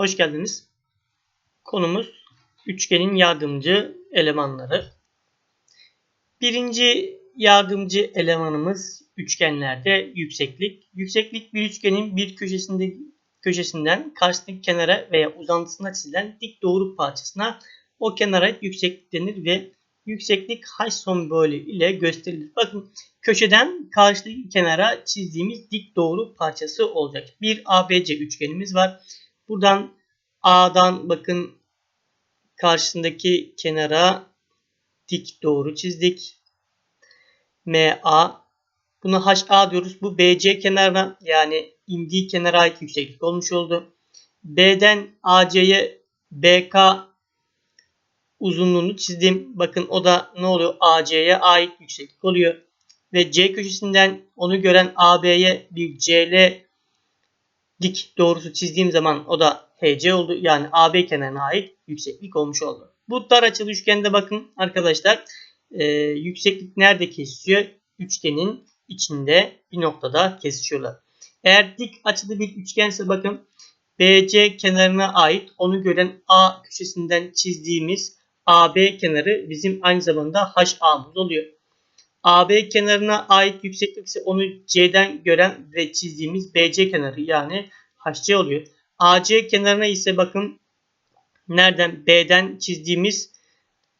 Hoş geldiniz. Konumuz üçgenin yardımcı elemanları. Birinci yardımcı elemanımız üçgenlerde yükseklik. Yükseklik bir üçgenin bir köşesinde köşesinden karşısındaki kenara veya uzantısına çizilen dik doğru parçasına o kenara yükseklik denir ve yükseklik h sembolü ile gösterilir. Bakın köşeden karşıdaki kenara çizdiğimiz dik doğru parçası olacak. Bir ABC üçgenimiz var. Buradan A'dan bakın karşısındaki kenara dik doğru çizdik. MA Buna HA diyoruz. Bu BC kenarına yani indiği kenara ait yükseklik olmuş oldu. B'den AC'ye BK uzunluğunu çizdim. Bakın o da ne oluyor? AC'ye ait yükseklik oluyor. Ve C köşesinden onu gören AB'ye bir CL dik doğrusu çizdiğim zaman o da HC oldu. Yani AB kenarına ait yükseklik olmuş oldu. Bu dar açılı üçgende bakın arkadaşlar e, yükseklik nerede kesişiyor? Üçgenin içinde bir noktada kesişiyorlar. Eğer dik açılı bir üçgense bakın BC kenarına ait onu gören A köşesinden çizdiğimiz AB kenarı bizim aynı zamanda HA'mız oluyor. AB kenarına ait yükseklik ise onu C'den gören ve çizdiğimiz BC kenarı yani HC oluyor. AC kenarına ise bakın nereden B'den çizdiğimiz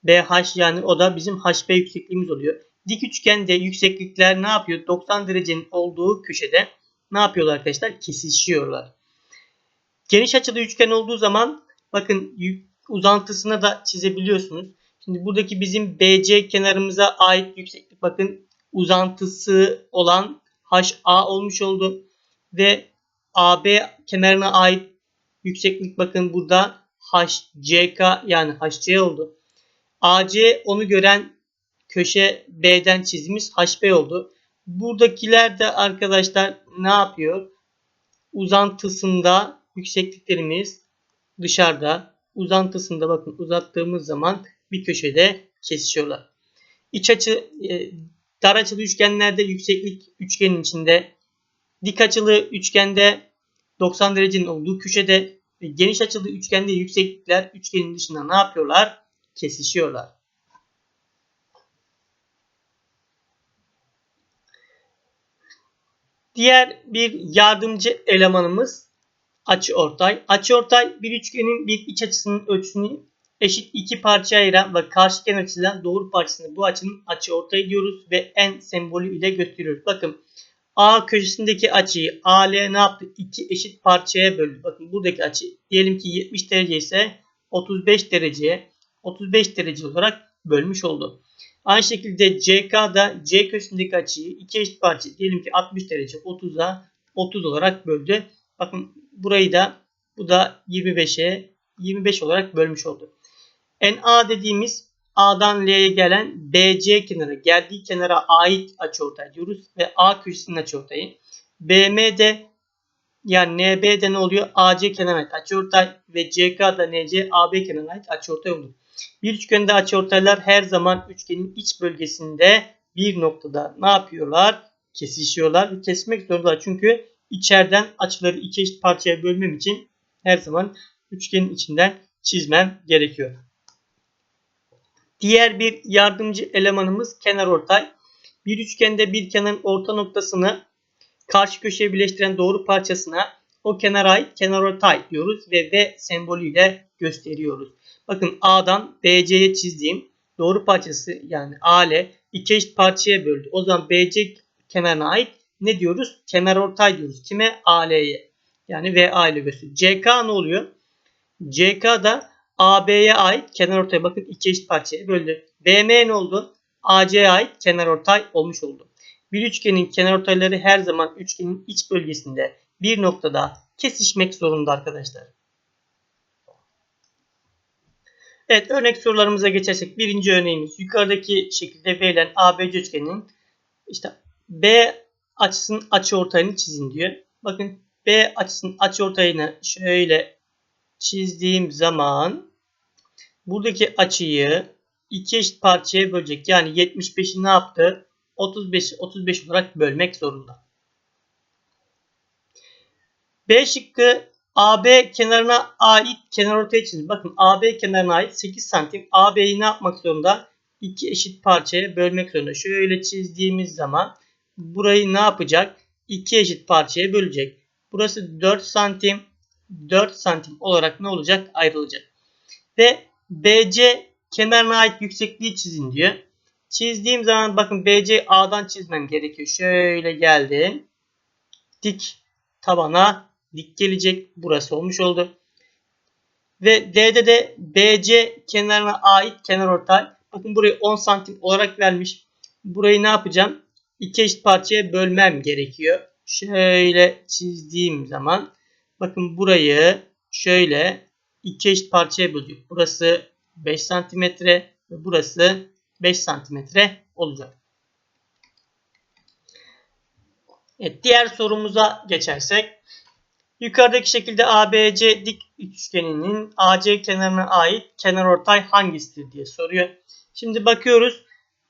BH yani o da bizim HB yüksekliğimiz oluyor. Dik üçgende yükseklikler ne yapıyor? 90 derecenin olduğu köşede ne yapıyorlar arkadaşlar? Kesişiyorlar. Geniş açılı üçgen olduğu zaman bakın uzantısına da çizebiliyorsunuz. Şimdi buradaki bizim BC kenarımıza ait yükseklik bakın uzantısı olan HA olmuş oldu. Ve AB kenarına ait yükseklik bakın burada HCK yani HC oldu. AC onu gören köşe B'den çizdiğimiz HB oldu. Buradakiler de arkadaşlar ne yapıyor? Uzantısında yüksekliklerimiz dışarıda. Uzantısında bakın uzattığımız zaman bir köşede kesişiyorlar. İç açı e, dar açılı üçgenlerde yükseklik üçgenin içinde dik açılı üçgende 90 derecenin olduğu köşede ve geniş açılı üçgende yükseklikler üçgenin dışında ne yapıyorlar? Kesişiyorlar. Diğer bir yardımcı elemanımız açıortay. Açıortay bir üçgenin bir iç açısının ölçüsünü eşit iki parçaya ayıran ve karşıken açıdan doğru parçasını bu açının açıortay diyoruz ve en sembolü ile gösteriyoruz. Bakın A köşesindeki açıyı AL ne yaptı? İki eşit parçaya böldü. Bakın buradaki açı diyelim ki 70 derece ise 35 dereceye 35 derece olarak bölmüş oldu. Aynı şekilde CK da C köşesindeki açıyı iki eşit parça diyelim ki 60 derece 30'a 30 olarak böldü. Bakın burayı da bu da 25'e 25 olarak bölmüş oldu. NA dediğimiz A'dan L'ye gelen BC kenarı geldiği kenara ait açıortay diyoruz ve A köşesinin açıortayı. BM'de yani NB'de ne oluyor? AC kenarına ait açıortay ve CK'da NC AB kenarına ait açıortay olur. Bir üçgende açıortaylar her zaman üçgenin iç bölgesinde bir noktada ne yapıyorlar? Kesişiyorlar. Kesmek zorundalar. Çünkü içeriden açıları iki eşit parçaya bölmem için her zaman üçgenin içinden çizmem gerekiyor. Diğer bir yardımcı elemanımız kenar ortay. Bir üçgende bir kenarın orta noktasını karşı köşeye birleştiren doğru parçasına o kenara ait kenar ortay diyoruz ve V sembolüyle gösteriyoruz. Bakın A'dan BC'ye çizdiğim doğru parçası yani AL iki eşit parçaya böldü. O zaman BC kenarına ait ne diyoruz? Kenar ortay diyoruz. Kime? AL'ye. Yani VA ile gösteriyor. CK ne oluyor? CK da AB'ye ait kenar ortay. Bakın iki eşit parçaya böldü. BM ne oldu? AC'ye ait kenar ortay olmuş oldu. Bir üçgenin kenar ortayları her zaman üçgenin iç bölgesinde bir noktada kesişmek zorunda arkadaşlar. Evet örnek sorularımıza geçersek birinci örneğimiz yukarıdaki şekilde verilen ABC üçgeninin işte B açısının açıortayını çizin diyor. Bakın B açısının açıortayını şöyle çizdiğim zaman buradaki açıyı iki eşit parçaya bölecek. Yani 75'i ne yaptı? 35 35 olarak bölmek zorunda. B şıkkı AB kenarına ait kenar ortaya çizin. Bakın AB kenarına ait 8 santim. AB'yi ne yapmak zorunda? İki eşit parçaya bölmek zorunda. Şöyle çizdiğimiz zaman burayı ne yapacak? İki eşit parçaya bölecek. Burası 4 santim. 4 santim olarak ne olacak? Ayrılacak. Ve BC kenarına ait yüksekliği çizin diyor. Çizdiğim zaman bakın BC A'dan çizmem gerekiyor. Şöyle geldim. Dik tabana dik gelecek. Burası olmuş oldu. Ve D'de de BC kenarına ait kenar ortay. Bakın burayı 10 santim olarak vermiş. Burayı ne yapacağım? İki eşit parçaya bölmem gerekiyor. Şöyle çizdiğim zaman bakın burayı şöyle iki eşit parçaya bölüyor. Burası 5 santimetre ve burası 5 santimetre olacak. Evet, diğer sorumuza geçersek. Yukarıdaki şekilde ABC dik üçgeninin AC kenarına ait kenarortay hangisidir diye soruyor. Şimdi bakıyoruz.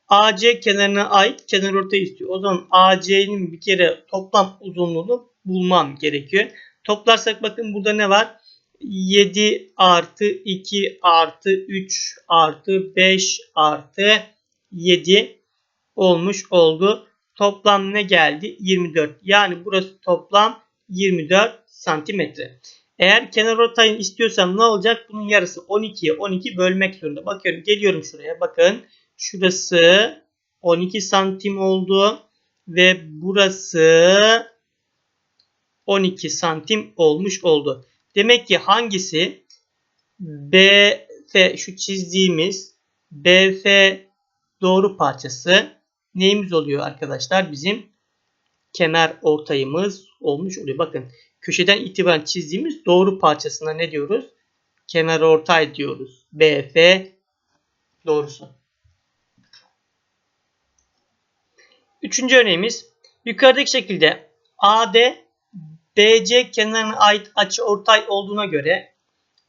AC kenarına ait kenarortay istiyor. O zaman AC'nin bir kere toplam uzunluğunu bulmam gerekiyor. Toplarsak bakın burada ne var? 7 artı 2 artı 3 artı 5 artı 7 olmuş oldu. Toplam ne geldi? 24. Yani burası toplam 24 santimetre. Eğer kenar ortayını istiyorsam ne olacak? Bunun yarısı 12'ye 12 bölmek zorunda. Bakıyorum geliyorum şuraya. Bakın şurası 12 santim oldu. Ve burası 12 santim olmuş oldu. Demek ki hangisi BF şu çizdiğimiz BF doğru parçası neyimiz oluyor arkadaşlar? Bizim kenar ortayımız olmuş oluyor. Bakın köşeden itibaren çizdiğimiz doğru parçasına ne diyoruz? Kenar ortay diyoruz. BF doğrusu. Üçüncü örneğimiz yukarıdaki şekilde AD BC kenarına ait açı ortay olduğuna göre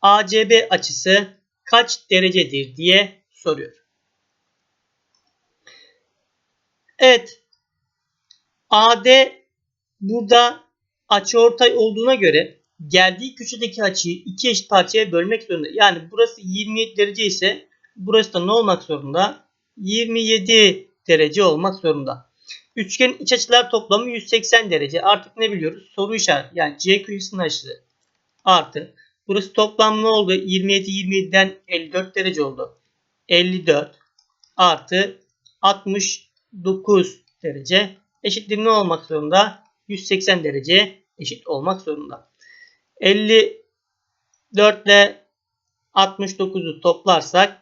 ACB açısı kaç derecedir diye soruyor. Evet. AD burada açıortay olduğuna göre geldiği köşedeki açıyı iki eşit parçaya bölmek zorunda. Yani burası 27 derece ise burası da ne olmak zorunda? 27 derece olmak zorunda. Üçgenin iç açılar toplamı 180 derece. Artık ne biliyoruz? Soru işareti. Yani C köşesinin açısı artı. Burası toplam ne oldu? 27 27'den 54 derece oldu. 54 artı 69 derece eşittir ne olmak zorunda? 180 derece eşit olmak zorunda. 54 ile 69'u toplarsak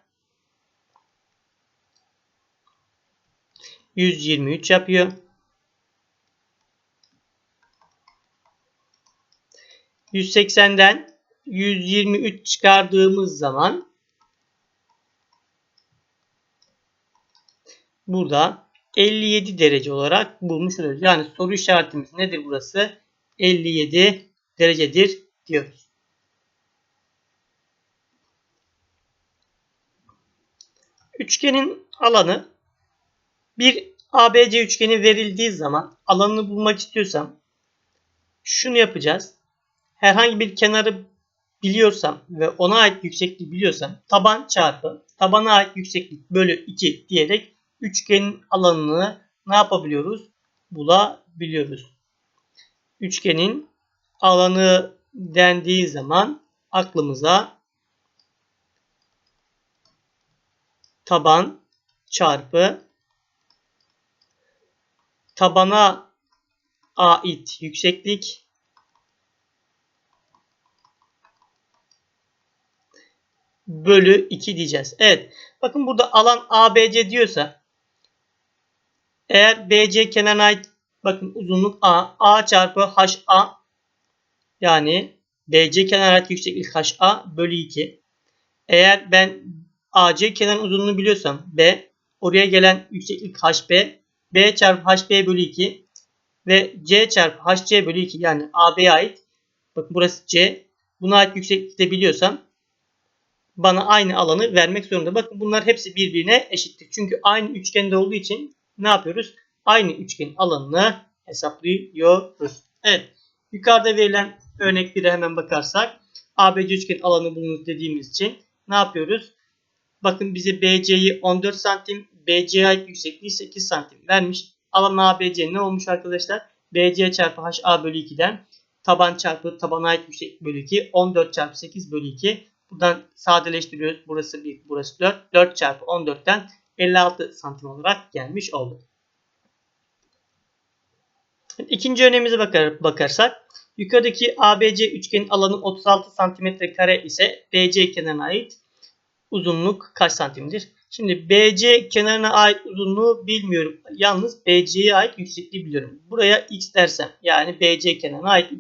123 yapıyor. 180'den 123 çıkardığımız zaman burada 57 derece olarak bulmuş oluyoruz. Yani soru işaretimiz nedir burası? 57 derecedir diyoruz. Üçgenin alanı bir ABC üçgeni verildiği zaman alanını bulmak istiyorsam şunu yapacağız. Herhangi bir kenarı biliyorsam ve ona ait yüksekliği biliyorsam taban çarpı tabana ait yükseklik bölü 2 diyerek üçgenin alanını ne yapabiliyoruz? Bulabiliyoruz. Üçgenin alanı dendiği zaman aklımıza taban çarpı tabana ait yükseklik bölü 2 diyeceğiz. Evet. Bakın burada alan ABC diyorsa eğer BC kenarına ait bakın uzunluk A. A çarpı HA yani BC kenarına ait yükseklik HA bölü 2. Eğer ben AC kenar uzunluğunu biliyorsam B oraya gelen yükseklik HB B çarpı HB bölü 2 ve C çarpı HC bölü 2 yani AB'ye ait bakın burası C buna ait yükseklikte biliyorsam bana aynı alanı vermek zorunda. Bakın bunlar hepsi birbirine eşittir. Çünkü aynı üçgende olduğu için ne yapıyoruz? Aynı üçgenin alanını hesaplıyoruz. Evet. Yukarıda verilen örnek 1'e hemen bakarsak ABC üçgen alanı bulunur dediğimiz için ne yapıyoruz? Bakın bize BC'yi 14 santim, Ait yüksekliği 8 santim vermiş. Alan ABC ne olmuş arkadaşlar? BC çarpı HA bölü 2'den taban çarpı tabana ait yükseklik bölü 2 14 çarpı 8 bölü 2. Buradan sadeleştiriyoruz. Burası 1, burası 4. 4 çarpı 14'ten 56 santim olarak gelmiş oldu. İkinci örneğimize bakar, bakarsak yukarıdaki ABC üçgenin alanı 36 santimetre kare ise BC kenarına ait uzunluk kaç santimdir? Şimdi BC kenarına ait uzunluğu bilmiyorum. Yalnız BC'ye ait yüksekliği biliyorum. Buraya x dersem yani BC kenarına ait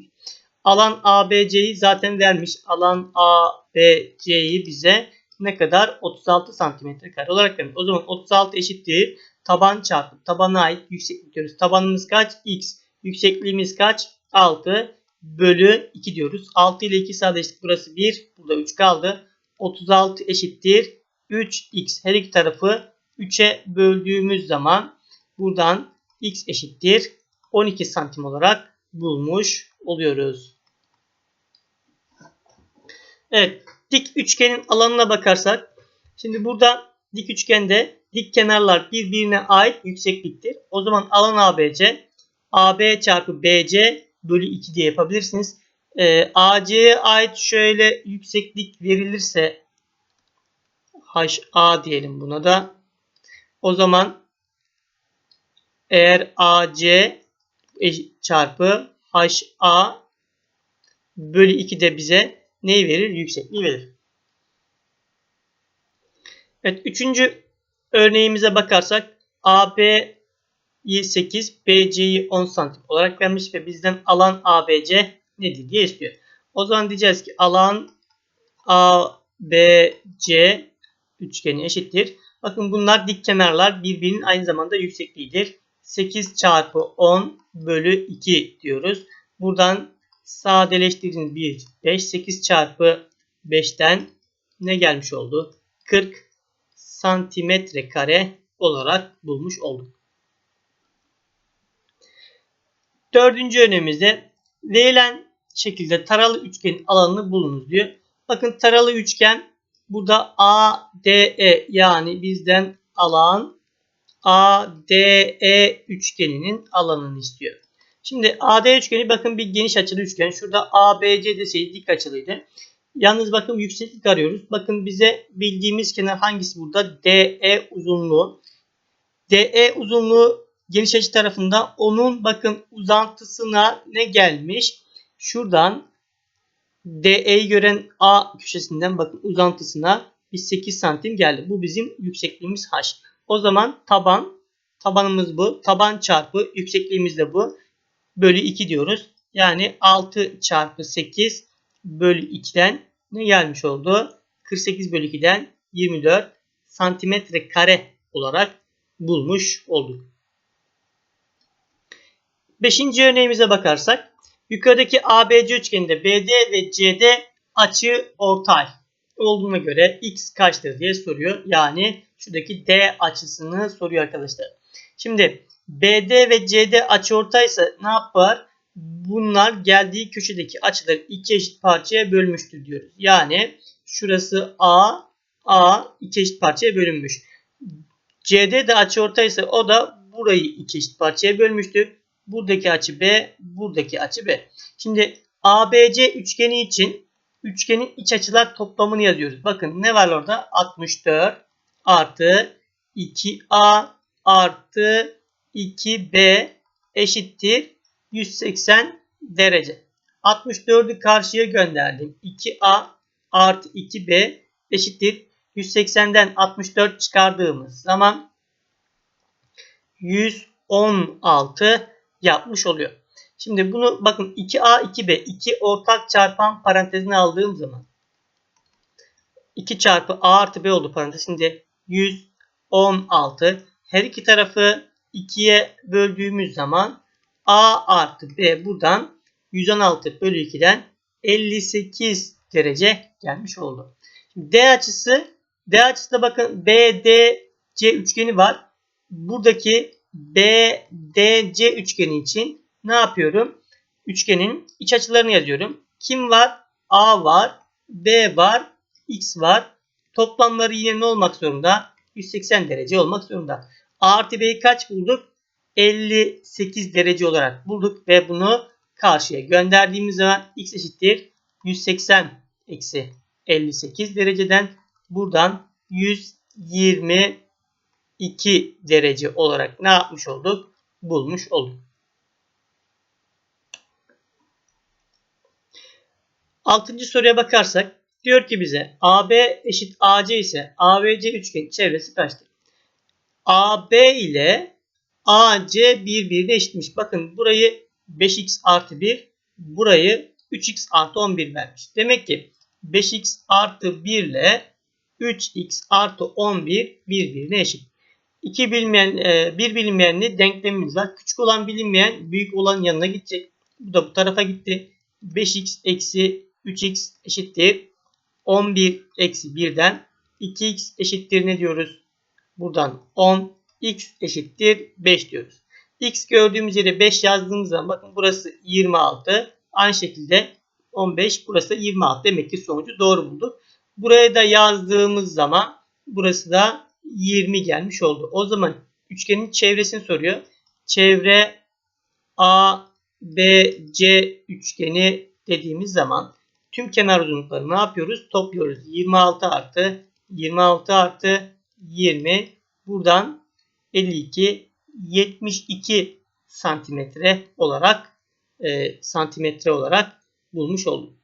alan ABC'yi zaten vermiş. Alan ABC'yi bize ne kadar? 36 santimetre kare olarak vermiş. O zaman 36 eşittir. Taban çarpı tabana ait yükseklik diyoruz. Tabanımız kaç? X. Yüksekliğimiz kaç? 6 bölü 2 diyoruz. 6 ile 2 sadeleştik. Burası 1. Burada 3 kaldı. 36 eşittir 3x her iki tarafı 3'e böldüğümüz zaman buradan x eşittir 12 santim olarak bulmuş oluyoruz. Evet dik üçgenin alanına bakarsak şimdi burada dik üçgende dik kenarlar birbirine ait yüksekliktir. O zaman alan ABC AB çarpı BC bölü 2 diye yapabilirsiniz. E, AC'ye ait şöyle yükseklik verilirse HA diyelim buna da. O zaman eğer AC çarpı HA bölü 2 de bize neyi verir? Yüksekliği verir. Evet. Üçüncü örneğimize bakarsak AB'yi 8, BC'yi 10 santim olarak vermiş ve bizden alan ABC nedir diye istiyor. O zaman diyeceğiz ki alan ABC üçgeni eşittir. Bakın bunlar dik kenarlar birbirinin aynı zamanda yüksekliğidir. 8 çarpı 10 bölü 2 diyoruz. Buradan sadeleştirdiğiniz 1, 5, 8 çarpı 5'ten ne gelmiş oldu? 40 santimetre kare olarak bulmuş olduk. Dördüncü örneğimizde verilen şekilde taralı üçgenin alanını bulunuz diyor. Bakın taralı üçgen burada ADE yani bizden alan ADE üçgeninin alanını istiyor. Şimdi AD üçgeni bakın bir geniş açılı üçgen. Şurada ABC deseydi dik açılıydı. Yalnız bakın yükseklik arıyoruz. Bakın bize bildiğimiz kenar hangisi burada? DE uzunluğu. DE uzunluğu geniş açı tarafında onun bakın uzantısına ne gelmiş? Şuradan DE'yi gören A köşesinden bakın uzantısına bir 8 santim geldi. Bu bizim yüksekliğimiz H. O zaman taban, tabanımız bu. Taban çarpı yüksekliğimiz de bu. Bölü 2 diyoruz. Yani 6 çarpı 8 bölü 2'den ne gelmiş oldu? 48 bölü 2'den 24 santimetre kare olarak bulmuş olduk. Beşinci örneğimize bakarsak yukarıdaki ABC üçgeninde BD ve CD açı ortay olduğuna göre x kaçtır diye soruyor. Yani şuradaki D açısını soruyor arkadaşlar. Şimdi BD ve CD açıortaysa ne yapar? Bunlar geldiği köşedeki açıları iki eşit parçaya bölmüştür diyoruz. Yani şurası A, A iki eşit parçaya bölünmüş. CD de açıortaysa o da burayı iki eşit parçaya bölmüştür. Buradaki açı B, buradaki açı B. Şimdi ABC üçgeni için üçgenin iç açılar toplamını yazıyoruz. Bakın ne var orada? 64 artı 2A artı 2B eşittir 180 derece. 64'ü karşıya gönderdim. 2A artı 2B eşittir 180'den 64 çıkardığımız zaman 116 yapmış oluyor. Şimdi bunu bakın 2A 2B 2 ortak çarpan parantezine aldığım zaman 2 çarpı A artı B oldu parantez. Şimdi 116 her iki tarafı 2'ye böldüğümüz zaman A artı B buradan 116 bölü 2'den 58 derece gelmiş oldu. D açısı D açısı da bakın BDC üçgeni var. Buradaki BDC üçgeni için ne yapıyorum? Üçgenin iç açılarını yazıyorum. Kim var? A var, B var, X var. Toplamları yine ne olmak zorunda? 180 derece olmak zorunda. A artı B'yi kaç bulduk? 58 derece olarak bulduk ve bunu karşıya gönderdiğimiz zaman x eşittir 180 eksi 58 dereceden buradan 122 derece olarak ne yapmış olduk? Bulmuş olduk. Altıncı soruya bakarsak diyor ki bize AB eşit AC ise ABC üçgen çevresi kaçtır? AB ile AC birbirine eşitmiş. Bakın burayı 5x artı 1 burayı 3x artı 11 vermiş. Demek ki 5x artı 1 ile 3x artı 11 birbirine eşit. İki bilinmeyen, e, bir bilinmeyenli denklemimiz var. Küçük olan bilinmeyen büyük olan yanına gidecek. Bu da bu tarafa gitti. 5x eksi 3x eşittir. 11 eksi 1'den 2x eşittir ne diyoruz? Buradan 10 x eşittir 5 diyoruz. x gördüğümüz yere 5 yazdığımız zaman bakın burası 26. Aynı şekilde 15 burası da 26. Demek ki sonucu doğru bulduk. Buraya da yazdığımız zaman burası da 20 gelmiş oldu. O zaman üçgenin çevresini soruyor. Çevre A, B, C üçgeni dediğimiz zaman tüm kenar uzunlukları ne yapıyoruz? Topluyoruz. 26 artı 26 artı 20 buradan 52 72 santimetre olarak e, santimetre olarak bulmuş olduk.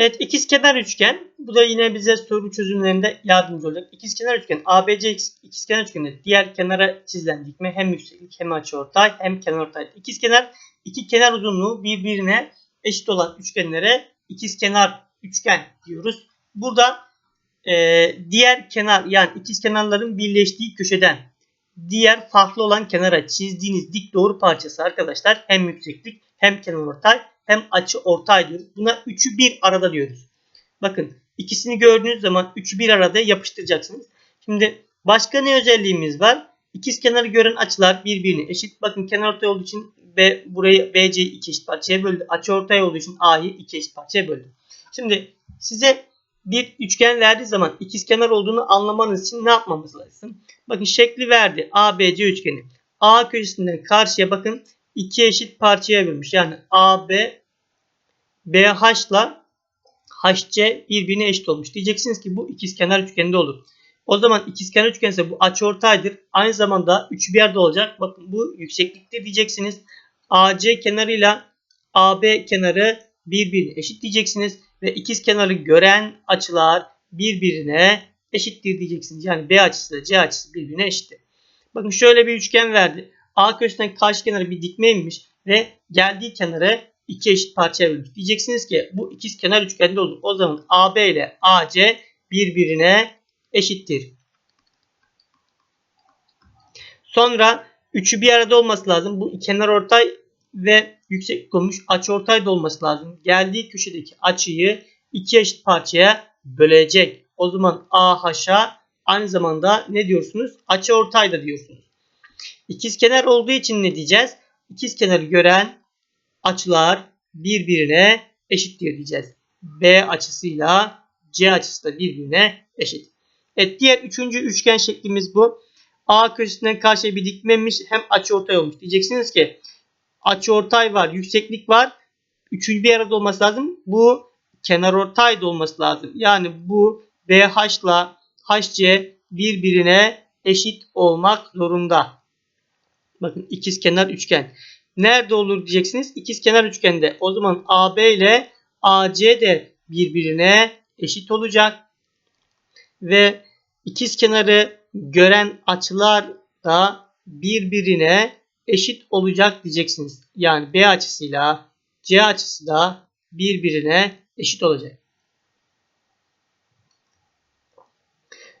Evet ikizkenar üçgen. Bu da yine bize soru çözümlerinde yardımcı olacak. İkizkenar üçgen ABC ikizkenar üçgeninde diğer kenara çizilen dikme hem yükseklik hem açıortay hem kenarortay. İkizkenar iki kenar uzunluğu birbirine eşit olan üçgenlere ikizkenar üçgen diyoruz. Burada e, diğer kenar yani ikizkenarların birleştiği köşeden diğer farklı olan kenara çizdiğiniz dik doğru parçası arkadaşlar hem yükseklik hem kenarortay hem açı ortay diyoruz. Buna üçü bir arada diyoruz. Bakın ikisini gördüğünüz zaman üçü bir arada yapıştıracaksınız. Şimdi başka ne özelliğimiz var? İkiz kenarı gören açılar birbirine eşit. Bakın kenar ortay olduğu için B burayı BC iki eşit parçaya böldü. Açı ortay olduğu için A'yı iki eşit parçaya böldü. Şimdi size bir üçgen verdiği zaman ikiz kenar olduğunu anlamanız için ne yapmamız lazım? Bakın şekli verdi. ABC üçgeni. A köşesinden karşıya bakın iki eşit parçaya bölmüş. Yani AB BH ile HC birbirine eşit olmuş. Diyeceksiniz ki bu ikizkenar üçgende olur. O zaman ikizkenar üçgen ise bu açıortaydır. Aynı zamanda üç bir yerde olacak. Bakın bu yükseklikte diyeceksiniz. AC kenarıyla AB kenarı birbirine eşit diyeceksiniz. Ve ikiz kenarı gören açılar birbirine eşittir diyeceksiniz. Yani B açısı ile C açısı birbirine eşittir. Bakın şöyle bir üçgen verdi. A köşesinden karşı kenarı bir dikmeymiş ve geldiği kenarı iki eşit parçaya bölmüş. Diyeceksiniz ki bu ikiz kenar üçgende olur. O zaman AB ile AC birbirine eşittir. Sonra üçü bir arada olması lazım. Bu kenar ortay ve yüksek olmuş açı ortay da olması lazım. Geldiği köşedeki açıyı iki eşit parçaya bölecek. O zaman AH'a aynı zamanda ne diyorsunuz? Açı ortay da diyorsunuz. İkizkenar olduğu için ne diyeceğiz? İkizkenarı gören açılar birbirine eşittir diyeceğiz. B açısıyla C açısı da birbirine eşit. Evet diğer üçüncü üçgen şeklimiz bu. A köşesinden karşıya bir dikmemiş hem açıortay olmuş. Diyeceksiniz ki açıortay var, yükseklik var. Üçüncü bir arada olması lazım. Bu kenarortay da olması lazım. Yani bu BH ile HC birbirine eşit olmak zorunda. Bakın ikiz kenar üçgen. Nerede olur diyeceksiniz. İkiz kenar üçgende. O zaman AB ile AC de birbirine eşit olacak. Ve ikiz kenarı gören açılar da birbirine eşit olacak diyeceksiniz. Yani B açısıyla C açısı da birbirine eşit olacak.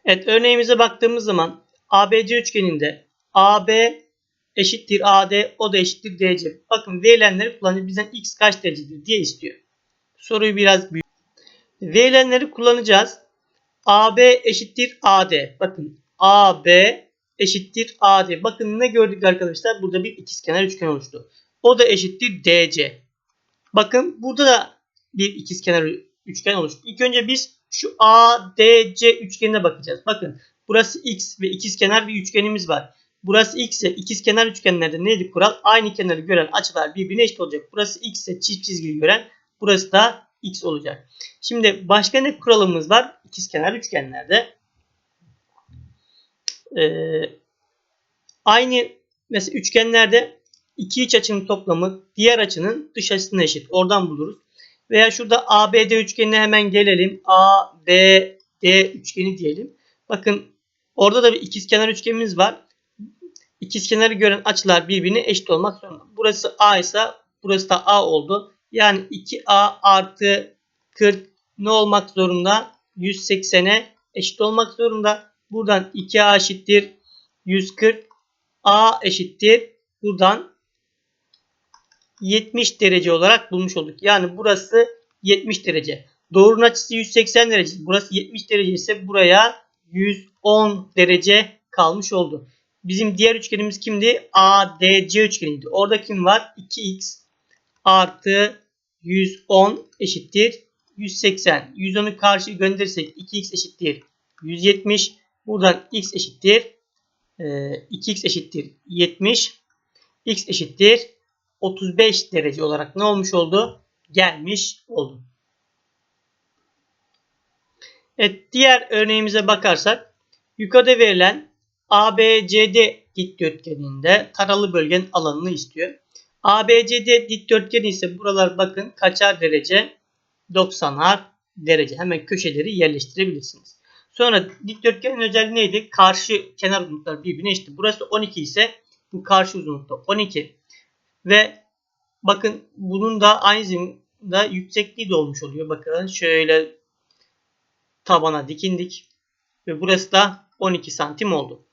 Evet örneğimize baktığımız zaman ABC üçgeninde AB eşittir AD o da eşittir DC. Bakın verilenleri kullanıp bizden x kaç derecedir diye istiyor. Soruyu biraz büyük. Verilenleri kullanacağız. AB eşittir AD. Bakın AB eşittir AD. Bakın ne gördük arkadaşlar? Burada bir ikizkenar üçgen oluştu. O da eşittir DC. Bakın burada da bir ikizkenar üçgen oluştu. İlk önce biz şu ADC üçgenine bakacağız. Bakın burası X ve ikizkenar bir üçgenimiz var. Burası X ise ikizkenar üçgenlerde neydi kural? Aynı kenarı gören açılar birbirine eşit olacak. Burası X ise çift çizgili gören burası da X olacak. Şimdi başka ne kuralımız var? İkizkenar üçgenlerde. Ee, aynı mesela üçgenlerde iki iç açının toplamı diğer açının dış açısına eşit. Oradan buluruz. Veya şurada ABD üçgenine hemen gelelim. ABD üçgeni diyelim. Bakın orada da bir ikizkenar üçgenimiz var. İkizkenarı gören açılar birbirine eşit olmak zorunda. Burası A ise burası da A oldu. Yani 2A artı 40 ne olmak zorunda? 180'e eşit olmak zorunda. Buradan 2A eşittir 140. A eşittir. Buradan 70 derece olarak bulmuş olduk. Yani burası 70 derece. Doğrunun açısı 180 derece. Burası 70 derece ise buraya 110 derece kalmış oldu. Bizim diğer üçgenimiz kimdi? ADC üçgeniydi. Orada kim var? 2x artı 110 eşittir 180. 110'u karşı gönderirsek 2x eşittir 170. Buradan x eşittir 2x eşittir 70. x eşittir 35 derece olarak ne olmuş oldu? Gelmiş oldu. Evet, diğer örneğimize bakarsak yukarıda verilen ABCD dikdörtgeninde taralı bölgenin alanını istiyor. ABCD dikdörtgeni ise buralar bakın kaçar derece? 90'ar derece. Hemen köşeleri yerleştirebilirsiniz. Sonra dikdörtgenin özelliği neydi? Karşı kenar uzunluklar birbirine eşit. Burası 12 ise bu karşı uzunlukta 12. Ve bakın bunun da aynı zamanda yüksekliği de olmuş oluyor. Bakın şöyle tabana dikindik. Ve burası da 12 santim oldu.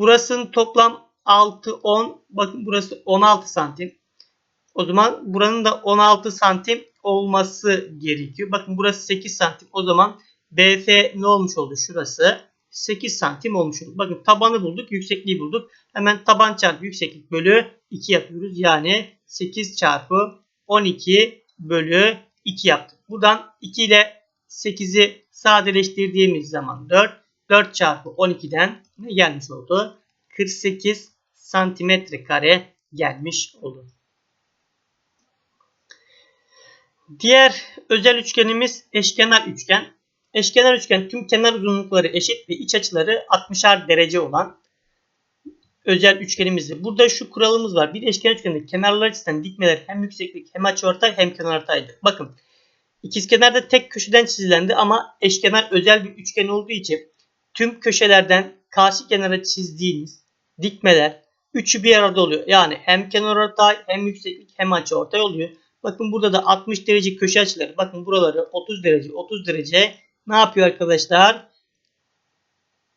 Burasının toplam 6, 10. Bakın burası 16 santim. O zaman buranın da 16 santim olması gerekiyor. Bakın burası 8 santim. O zaman BF ne olmuş oldu? Şurası 8 santim olmuş oldu. Bakın tabanı bulduk. Yüksekliği bulduk. Hemen taban çarpı yükseklik bölü 2 yapıyoruz. Yani 8 çarpı 12 bölü 2 yaptık. Buradan 2 ile 8'i sadeleştirdiğimiz zaman 4. 4 çarpı 12'den ne gelmiş oldu? 48 santimetre kare gelmiş olur. Diğer özel üçgenimiz eşkenar üçgen. Eşkenar üçgen tüm kenar uzunlukları eşit ve iç açıları 60'ar derece olan özel üçgenimizdir. Burada şu kuralımız var. Bir eşkenar üçgende kenarlar açısından dikmeler hem yükseklik hem açıortay hem kenarortaydır. Bakın ikizkenarda tek köşeden çizilendi ama eşkenar özel bir üçgen olduğu için tüm köşelerden karşı kenara çizdiğimiz dikmeler üçü bir arada oluyor. Yani hem kenarortay hem yükseklik hem açıortay oluyor. Bakın burada da 60 derece köşe açıları. Bakın buraları 30 derece 30 derece ne yapıyor arkadaşlar?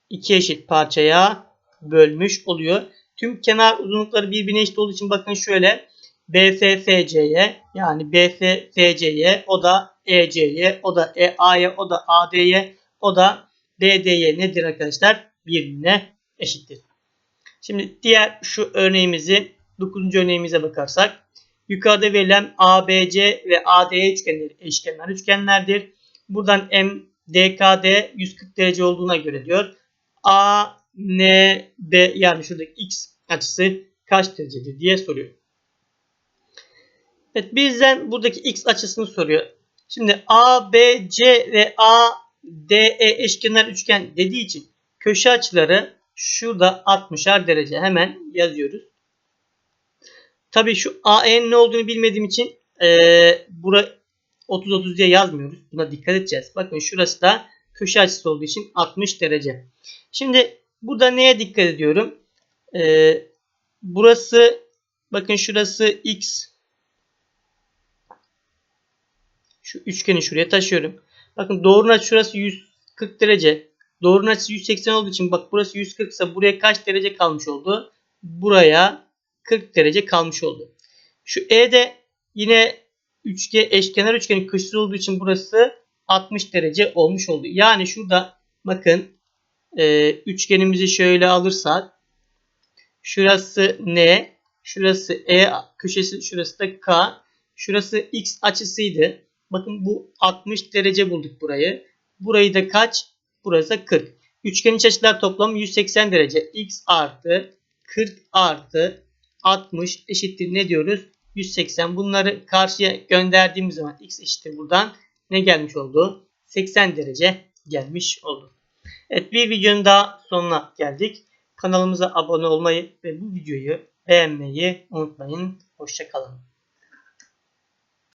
İki eşit parçaya bölmüş oluyor. Tüm kenar uzunlukları birbirine eşit olduğu için bakın şöyle BFFC'ye yani BFFC'ye o da EC'ye o da EA'ya o da AD'ye o da BD'ye nedir arkadaşlar? Birbirine eşittir. Şimdi diğer şu örneğimizi 9. örneğimize bakarsak yukarıda verilen ABC ve ADE üçgenleri eşkenar üçgenlerdir. Buradan MDKD 140 derece olduğuna göre diyor. ANB yani şuradaki X açısı kaç derecedir diye soruyor. Evet bizden buradaki X açısını soruyor. Şimdi ABC ve ADE eşkenar üçgen dediği için köşe açıları şurada 60'ar derece hemen yazıyoruz. Tabii şu AN ne olduğunu bilmediğim için e, bura 30-30 diye yazmıyoruz. Buna dikkat edeceğiz. Bakın şurası da köşe açısı olduğu için 60 derece. Şimdi burada neye dikkat ediyorum? Ee, burası bakın şurası x. Şu üçgeni şuraya taşıyorum. Bakın doğrunun açısı şurası 140 derece. Doğrunun açısı 180 olduğu için bak burası 140 ise buraya kaç derece kalmış oldu? Buraya 40 derece kalmış oldu. Şu E de yine üçgen, eşkenar üçgenin köşesi olduğu için burası 60 derece olmuş oldu. Yani şurada bakın e, üçgenimizi şöyle alırsak şurası N, şurası E köşesi, şurası da K, şurası X açısıydı. Bakın bu 60 derece bulduk burayı. Burayı da kaç? Burası 40. Üçgenin iç açılar toplamı 180 derece. X artı 40 artı 60 eşittir ne diyoruz? 180. Bunları karşıya gönderdiğimiz zaman x eşittir buradan ne gelmiş oldu? 80 derece gelmiş oldu. Evet bir videonun daha sonuna geldik. Kanalımıza abone olmayı ve bu videoyu beğenmeyi unutmayın. Hoşçakalın.